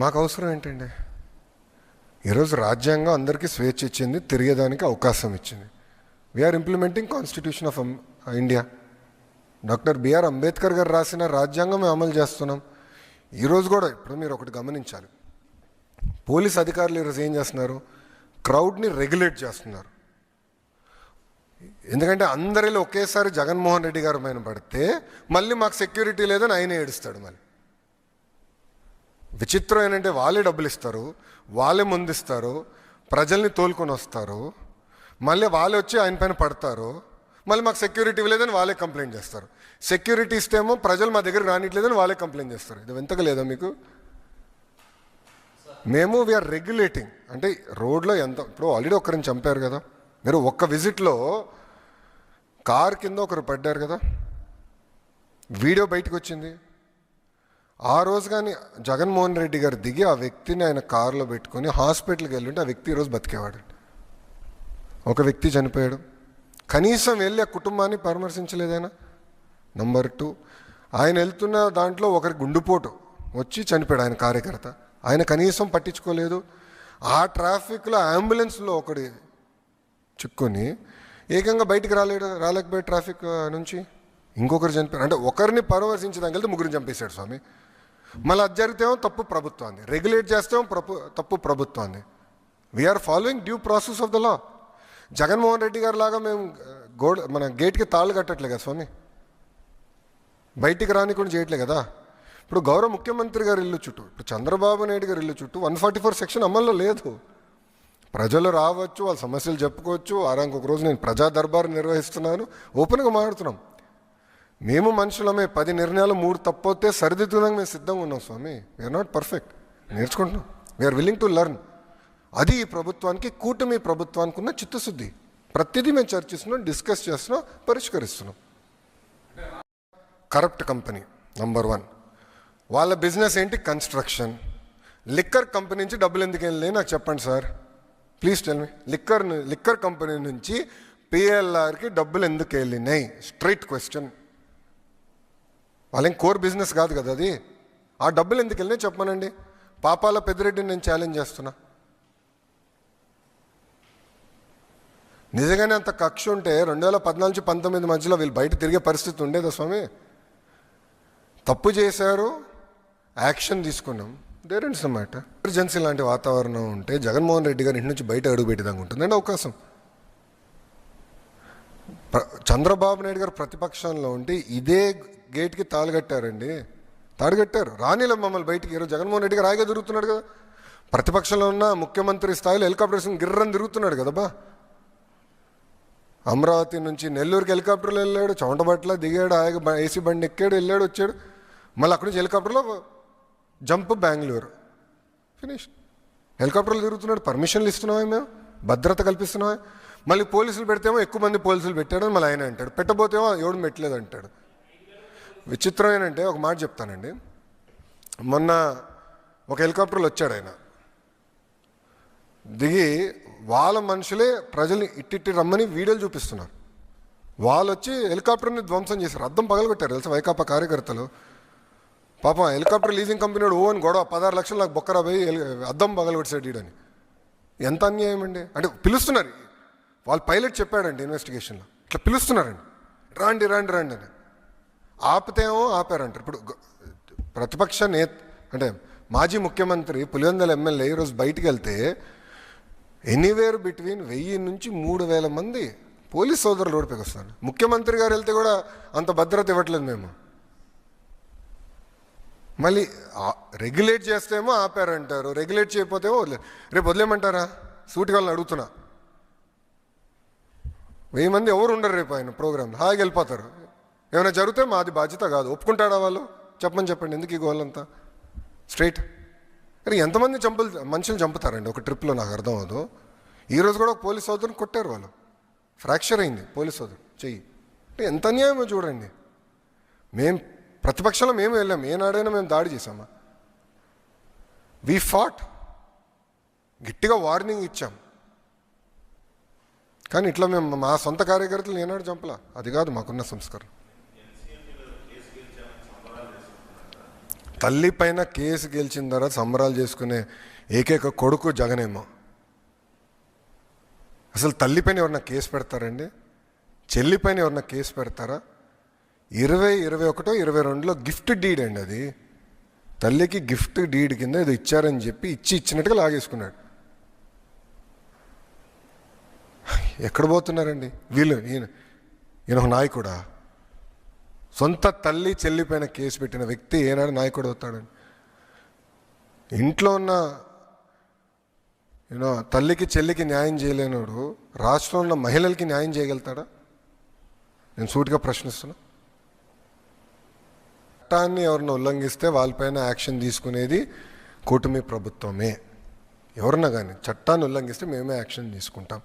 మాకు అవసరం ఏంటండి? ఈరోజు రాజ్యాంగం అందరికీ స్వేచ్ఛ ఇచ్చింది తిరిగేదానికి అవకాశం ఇచ్చింది. We are implementing constitution of India doctor B R Ambedkar garu రాసిన రాజ్యాంగం మేము అమలు చేస్తున్నాం. ఈరోజు కూడా ఇప్పుడు మీరు ఒకటి గమనించాలి. పోలీస్ అధికారులు ఈరోజు ఏం చేస్తున్నారు? క్రౌడ్ని రెగ్యులేట్ చేస్తున్నారు. ఎందుకంటే అందరిలో ఒకేసారి జగన్మోహన్ రెడ్డి గారి పైన పడితే మళ్ళీ మాకు సెక్యూరిటీ లేదని ఆయన ఏడుస్తాడు మళ్ళీ. విచిత్రం ఏంటంటే వాళ్ళే డబ్బులు ఇస్తారు వాళ్ళే ముందిస్తారు ప్రజల్ని తోలుకొని వస్తారు మళ్ళీ వాళ్ళే వచ్చి ఆయన పైన పడతారు మళ్ళీ మాకు సెక్యూరిటీ లేదని వాళ్ళే కంప్లైంట్ చేస్తారు. సెక్యూరిటీ ఇస్తేమో ప్రజలు మా దగ్గర రానిట్లేదని వాళ్ళే కంప్లైంట్ చేస్తారు. ఇది వింతగా లేదా మీకు? మేము వీఆర్ రెగ్యులేటింగ్ అంటే రోడ్లో ఎంత ఇప్పుడు ఆల్రెడీ ఒకరిని చంపారు కదా. మీరు ఒక్క విజిట్లో కార్ కింద ఒకరు పడ్డారు కదా. వీడియో బయటకు వచ్చింది. ఆ రోజు కానీ జగన్మోహన్ రెడ్డి గారు దిగి ఆ వ్యక్తిని ఆయన కారులో పెట్టుకొని హాస్పిటల్కి వెళ్ళుంటే ఆ వ్యక్తి ఈరోజు బతికేవాడు. ఒక వ్యక్తి చనిపోయాడు. కనీసం వెళ్ళి ఆ కుటుంబాన్ని పరామర్శించలేదైనా నంబర్ టూ ఆయన వెళ్తున్న దాంట్లో ఒకరి గుండుపోటు వచ్చి చనిపోయాడు ఆయన కార్యకర్త. ఆయన కనీసం పట్టించుకోలేదు. ఆ ట్రాఫిక్లో అంబులెన్స్లో ఒకటి చిక్కుని ఏకంగా బయటికి రాలేడు రాలేకపోయాడు ట్రాఫిక్ నుంచి. ఇంకొకరు చనిపోయారు అంటే ఒకరిని పరామర్శించడానికి వెళ్తే ముగ్గురిని చంపేశాడు స్వామి. మళ్ళీ అది జరిగితేమో తప్పు ప్రభుత్వాన్ని. రెగ్యులేట్ చేస్తేమో ప్రభు తప్పు ప్రభుత్వాన్ని. We're following due process of the law Jaganmohan Reddy గారి లాగా మేము గోడ మన గేట్కి తాళ్ళు కట్టట్లే కదా స్వామి? బయటికి రాని కూడా చేయట్లే కదా? ఇప్పుడు గౌరవ ముఖ్యమంత్రి గారి ఇల్లు చుట్టూ ఇప్పుడు చంద్రబాబు నాయుడు గారి ఇల్లు చుట్టూ వన్ ఫార్టీ ఫోర్ సెక్షన్ అమల్లో లేదు. ప్రజలు రావచ్చు వాళ్ళ సమస్యలు చెప్పుకోవచ్చు. వారానికి రోజు నేను ప్రజా దర్బార్ నిర్వహిస్తున్నాను. ఓపెన్గా మాట్లాడుతున్నాం. మేము మనుషులమే పది నిర్ణయాలు మూడు తప్పొస్తే సరిదిద్దుదానికి మేము సిద్ధంగా ఉన్నాం స్వామి. వీఆర్ నాట్ పర్ఫెక్ట్ నేర్చుకుంటున్నాం. వీఆర్ విల్లింగ్ టు లెర్న్ అది ఈ ప్రభుత్వానికి కూటమి ప్రభుత్వానికి ఉన్న చిత్తశుద్ధి. ప్రతిదీ మేము చర్చిస్తున్నాం డిస్కస్ చేస్తున్నాం పరిష్కరిస్తున్నాం. Corrupt company number one. వాళ్ళ బిజినెస్ ఏంటి? కన్స్ట్రక్షన్. లిక్కర్ కంపెనీ నుంచి డబ్బులు ఎందుకు వెళ్ళలే నాకు చెప్పండి sir. Please tell me. Liquor liquor company నుంచి పిఎల్ఆర్కి డబ్బులు ఎందుకు వెళ్ళినాయి స్ట్రైట్ క్వశ్చన్ వాళ్ళేం కోర్ బిజినెస్ కాదు కదా అది? ఆ డబ్బులు ఎందుకు వెళ్ళినా చెప్పమనండి. పాపాల పెద్దిరెడ్డిని నేను ఛాలెంజ్ చేస్తున్నా. నిజంగానే అంత కక్ష ఉంటే రెండు వేల పద్నాలుగు నుంచి పంతొమ్మిది మధ్యలో వీళ్ళు బయట తిరిగే పరిస్థితి ఉండేదా స్వామి? తప్పు చేశారు యాక్షన్ తీసుకున్నాం. దేర్ ఇన్స్ మాట ఎమర్జెన్సీ లాంటి వాతావరణం ఉంటే జగన్మోహన్ రెడ్డి గారి ఇంటి నుంచి బయట అడుగు పెట్టేదాకా ఉంటుందండి అవకాశం. చంద్రబాబు నాయుడు గారు ప్రతిపక్షంలో ఉంటే ఇదే గేట్కి తాళగట్టారండి కట్టారండి. రానిల మమ్మల్ని బయటికి. ఈరోజు జగన్మోహన్ రెడ్డి గారు హాయిగా తిరుగుతున్నాడు కదా. ప్రతిపక్షంలో ఉన్న ముఖ్యమంత్రి స్థాయిలో హెలికాప్టర్స్ గిర్రని తిరుగుతున్నాడు కదా బా. అమరావతి నుంచి నెల్లూరుకి హెలికాప్టర్లో వెళ్ళాడు. చౌంటబట్ల దిగాడు. హాయిగా బ- ఏసీ బండి ఎక్కాడు వెళ్ళాడు వచ్చాడు. మళ్ళీ అక్కడి నుంచి హెలికాప్టర్లో జంప్ బెంగళూరు. ఫినిష్. హెలికాప్టర్లు తిరుగుతున్నాడు. పర్మిషన్లు ఇస్తున్నామే మేము. భద్రత కల్పిస్తున్నామే. మళ్ళీ పోలీసులు పెడితేమో ఎక్కువ మంది పోలీసులు పెట్టాడని మళ్ళీ ఆయన అంటాడు. పెట్టబోతేమో ఎవడు పెట్టలేదు అంటాడు విచిత్రం ఏంటంటే ఒక మాట చెప్తానండి. మొన్న ఒక హెలికాప్టర్లో వచ్చాడు ఆయన. దిగి వాళ్ళ మనుషులే ప్రజల్ని ఇట్టిట్టి రమ్మని వీడియోలు చూపిస్తున్నారు. వాళ్ళు వచ్చి హెలికాప్టర్ని ధ్వంసం చేశారు. అద్దం పగలగొట్టారు తెలుసా వైకాపా కార్యకర్తలు? పాపం హెలికాప్టర్ లీజింగ్ కంపెనీ వాడు ఓ అని గొడవ. పదహారు లక్షలు నాకు బొక్కరా పోయి హెలి- అద్దం పగలగొట్టాడు వీడని ఎంత అన్యాయం అండి. అంటే పిలుస్తున్నారు. వాళ్ళు పైలట్ చెప్పాడండి ఇన్వెస్టిగేషన్లో. ఇట్లా పిలుస్తున్నారండి. రాండి రాండి రాండి అని. ఆపితేమో ఆపారంటారు. ఇప్పుడు ప్రతిపక్ష నేత అంటే మాజీ ముఖ్యమంత్రి పులివెందల ఎమ్మెల్యే ఈరోజు బయటికి వెళ్తే ఎనీవేర్ బిట్వీన్ వెయ్యి నుంచి మూడు వేల మంది పోలీస్ సోదరులు రోడ్డుపైకి వస్తున్నారు ముఖ్యమంత్రి గారు వెళ్తే కూడా అంత భద్రత ఇవ్వట్లేదు మేము. మళ్ళీ రెగ్యులేట్ చేస్తేమో ఆపారంటారు. రెగ్యులేట్ చేయకపోతేమో వదిలే రేపు వదిలేమంటారా సూటి వాళ్ళని అడుగుతున్నా. వెయ్యి మంది ఎవరు ఉండరు రేపు ఆయన ప్రోగ్రామ్ హాయిగా వెళ్ళిపోతారు. ఏమైనా జరిగితే మాది బాధ్యత కాదు. ఒప్పుకుంటాడా వాళ్ళు? చెప్పమని చెప్పండి. ఎందుకు ఈ గోలంతా? స్ట్రైట్ అరే ఎంతమంది చంపులు మనుషులు చంపుతారండి? ఒక ట్రిప్లో నాకు అర్థం అవదు ఈరోజు కూడా ఒక పోలీస్ సోదరుని కొట్టారు వాళ్ళు. ఫ్రాక్చర్ అయింది పోలీస్ సోదరు చెయ్యి. అంటే ఎంత అన్యాయమో చూడండి. మేం ప్రతిపక్షంలో మేము వెళ్ళాం. ఏనాడైనా మేము దాడి చేసామా వి ఫాట్ గట్టిగా వార్నింగ్ ఇచ్చాం. కానీ ఇట్లా మేము మా సొంత కార్యకర్తలు ఏనాడు చంపలా? అది కాదు మాకున్న సంస్కారం తల్లి పైన కేసు గెలిచిన తర్వాత సంబరాలు చేసుకునే ఏకైక కొడుకు జగనేమో. అసలు తల్లి పైన ఎవరన్నా కేసు పెడతారండి? చెల్లి పైన ఎవరన్నా కేసు పెడతారా? ఇరవై ఇరవై ఒకటో ఇరవై రెండులో గిఫ్ట్ డీడ్ అండి అది. తల్లికి గిఫ్ట్ డీడ్ కింద ఏదో ఇచ్చారని చెప్పి ఇచ్చి ఇచ్చినట్టుగా లాగేసుకున్నాడు. ఎక్కడ పోతున్నారండి? వీళ్ళు ఈయన ఈయన ఒక నాయకుడా? సొంత తల్లి చెల్లిపైన కేసు పెట్టిన వ్యక్తి ఏనాడు నాయకుడు అవుతాడని. ఇంట్లో ఉన్న యూనో తల్లికి చెల్లికి న్యాయం చేయలేనోడు రాష్ట్రంలో ఉన్న మహిళలకి న్యాయం చేయగలుగుతాడా? నేను సూటిగా ప్రశ్నిస్తున్నా. చట్టాన్ని ఎవరిని ఉల్లంఘిస్తే వాళ్ళపైన యాక్షన్ తీసుకునేది కూటమి ప్రభుత్వమే. ఎవరన్నా కానీ చట్టాన్ని ఉల్లంఘిస్తే మేమే యాక్షన్ తీసుకుంటాం.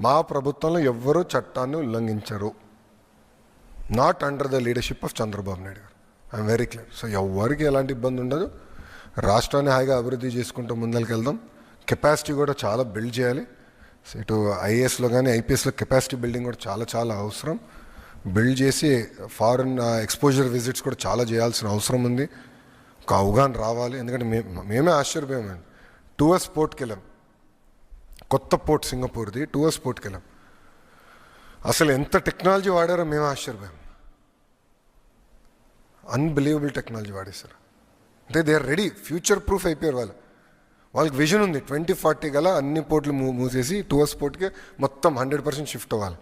మా ప్రభుత్వంలో ఎవ్వరూ చట్టాన్ని ఉల్లంఘించరు. Not under the leadership of Chandrababu Naidu garu. I'm very clear so ఎవరికి ఎలాంటి ఇబ్బంది ఉండదు. రాష్ట్రాన్ని హాయిగా అభివృద్ధి చేసుకుంటూ ముందరికి వెళ్దాం. కెపాసిటీ కూడా చాలా బిల్డ్ చేయాలి. ఇటు ఐఏఎస్లో కానీ ఐపీఎస్లో కెపాసిటీ బిల్డింగ్ కూడా చాలా చాలా అవసరం. బిల్డ్ చేసి ఫారెన్ ఎక్స్పోజర్ విజిట్స్ కూడా చాలా చేయాల్సిన అవసరం ఉంది. ఒక అవగాహన రావాలి. ఎందుకంటే మే మేమే ఆశ్చర్యపోయామండి. టూఎస్ పోర్ట్కి వెళ్ళాం కొత్త పోర్ట్ సింగపూర్ది టూఎస్ పోర్ట్కి వెళ్ళాం అసలు ఎంత టెక్నాలజీ వాడారో మేము ఆశ్చర్యపోయాం. అన్బిలీవబుల్ టెక్నాలజీ వాడేశారు. అంటే they are ready future proof అయిపోయారు వాళ్ళు. వాళ్ళకి విజన్ ఉంది ట్వంటీ ఫార్టీ గల అన్ని పోర్ట్లు మూ మూసేసి టూఎస్ పోర్ట్కి మొత్తం హండ్రెడ్ పర్సెంట్ షిఫ్ట్ అవ్వాలి.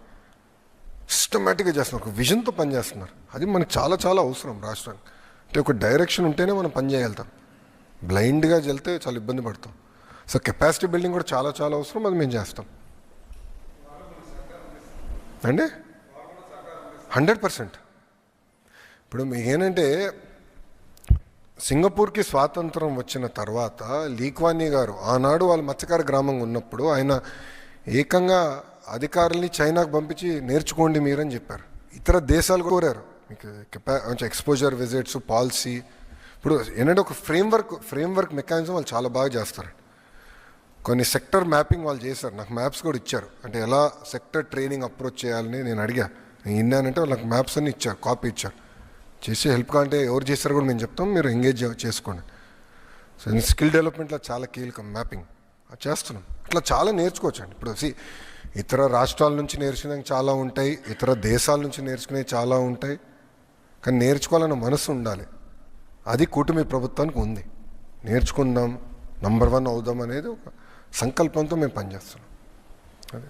సిస్టమేటిక్గా చేస్తున్నారు ఒక విజన్తో పనిచేస్తున్నారు అది మనకు చాలా చాలా అవసరం రాష్ట్రానికి. అంటే ఒక డైరెక్షన్ ఉంటేనే మనం పని చేయగలుగుతాం. బ్లైండ్గా వెళ్తే చాలా ఇబ్బంది పడతాం. సో కెపాసిటీ బిల్డింగ్ కూడా చాలా చాలా అవసరం అది మేము చేస్తాం. అండి హండ్రెడ్ పర్సెంట్. ఇప్పుడు మీకేనంటే సింగపూర్కి స్వాతంత్రం వచ్చిన తర్వాత లీక్వానీ గారు ఆనాడు వాళ్ళు మత్స్యకార గ్రామంగా ఉన్నప్పుడు ఆయన ఏకంగా అధికారుల్ని చైనాకు పంపించి నేర్చుకోండి మీరని చెప్పారు. ఇతర దేశాలు కోరారు. మీకు కెపా ఎక్స్పోజర్ విజిట్స్ పాలసీ. ఇప్పుడు ఏంటంటే ఒక ఫ్రేమ్వర్క్ ఫ్రేమ్వర్క్ మెకానిజం వాళ్ళు చాలా బాగా చేస్తారు. కొన్ని సెక్టర్ మ్యాపింగ్ వాళ్ళు చేశారు. నాకు మ్యాప్స్ కూడా ఇచ్చారు. అంటే ఎలా సెక్టర్ ట్రైనింగ్ అప్రోచ్ చేయాలని నేను అడిగా. నేను విన్నానంటే వాళ్ళకి మ్యాప్స్ అన్ని ఇచ్చారు కాపీ ఇచ్చారు. చేసి హెల్ప్ కావాలంటే ఎవరు చేశారో కూడా మేము చెప్తాం. మీరు ఎంగేజ్ చేసుకోండి. సో స్కిల్ డెవలప్మెంట్లో చాలా కీలకం మ్యాపింగ్ అది చేస్తున్నాం. అట్లా చాలా నేర్చుకోవచ్చండి. ఇప్పుడు సి ఇతర రాష్ట్రాల నుంచి నేర్చుకునేవి చాలా ఉంటాయి. ఇతర దేశాల నుంచి నేర్చుకునేవి చాలా ఉంటాయి. కానీ నేర్చుకోవాలన్న మనసు ఉండాలి. అది కూటమి ప్రభుత్వానికి ఉంది. నేర్చుకుందాం నంబర్ వన్ అవుదాం అనేది ఒక సంకల్పంతో మేము పనిచేస్తున్నాం. అదే.